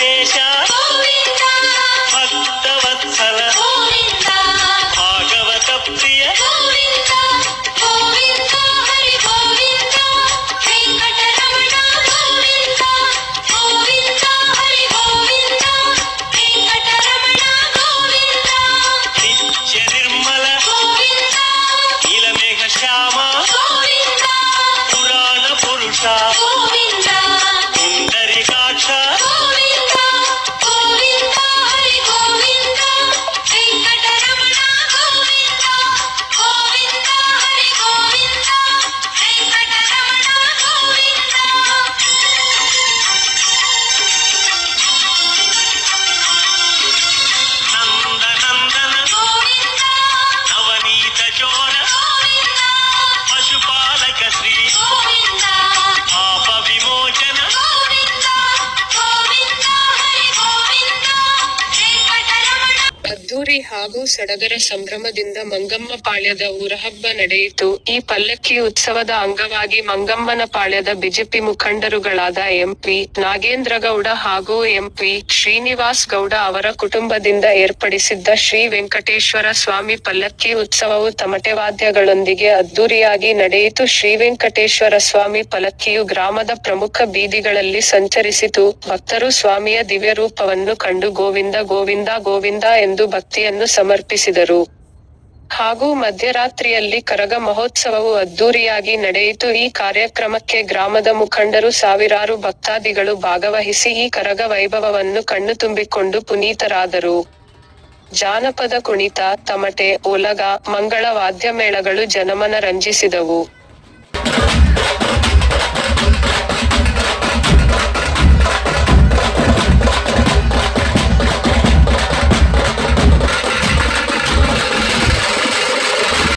ದೇಶ ಅದ್ದೂರಿ ಹಾಗೂ ಸಡಗರ ಸಂಭ್ರಮದಿಂದ ಮಂಗಮ್ಮ ಪಾಳ್ಯದ ಊರಹಬ್ಬ ನಡೆಯಿತು. ಈ ಪಲ್ಲಕ್ಕಿ ಉತ್ಸವದ ಅಂಗವಾಗಿ ಮಂಗಮ್ಮನ ಪಾಳ್ಯದ ಬಿಜೆಪಿ ಮುಖಂಡರುಗಳಾದ ಎಂಪಿ ನಾಗೇಂದ್ರಗೌಡ ಹಾಗೂ ಎಂಪಿ ಶ್ರೀನಿವಾಸ್ ಗೌಡ ಅವರ ಕುಟುಂಬದಿಂದ ಏರ್ಪಡಿಸಿದ್ದ ಶ್ರೀ ವೆಂಕಟೇಶ್ವರ ಸ್ವಾಮಿ ಪಲ್ಲಕ್ಕಿ ಉತ್ಸವವು ತಮಟೆ ವಾದ್ಯಗಳೊಂದಿಗೆ ಅದ್ದೂರಿಯಾಗಿ ನಡೆಯಿತು. ಶ್ರೀ ವೆಂಕಟೇಶ್ವರ ಸ್ವಾಮಿ ಪಲ್ಲಕ್ಕಿಯು ಗ್ರಾಮದ ಪ್ರಮುಖ ಬೀದಿಗಳಲ್ಲಿ ಸಂಚರಿಸಿತು. ಭಕ್ತರು ಸ್ವಾಮಿಯ ದಿವ್ಯ ರೂಪವನ್ನು ಕಂಡು ಗೋವಿಂದ ಗೋವಿಂದ ಗೋವಿಂದ ಎಂದು ಭಕ್ತಿಯನ್ನು ಸಮರ್ಪಿಸಿದರು. ಹಾಗೂ ಮಧ್ಯರಾತ್ರಿಯಲ್ಲಿ ಕರಗ ಮಹೋತ್ಸವವು ಅದ್ದೂರಿಯಾಗಿ ನಡೆಯಿತು. ಈ ಕಾರ್ಯಕ್ರಮಕ್ಕೆ ಗ್ರಾಮದ ಮುಖಂಡರು ಸಾವಿರಾರು ಭಕ್ತಾದಿಗಳು ಭಾಗವಹಿಸಿ ಈ ಕರಗ ವೈಭವವನ್ನು ಕಣ್ಣು ತುಂಬಿಕೊಂಡು ಪುನೀತರಾದರು. ಜಾನಪದ ಕುಣಿತ, ತಮಟೆ, ಒಲಗ, ಮಂಗಳ ವಾದ್ಯಮೇಳಗಳು ಜನಮನ ರಂಜಿಸಿದವು.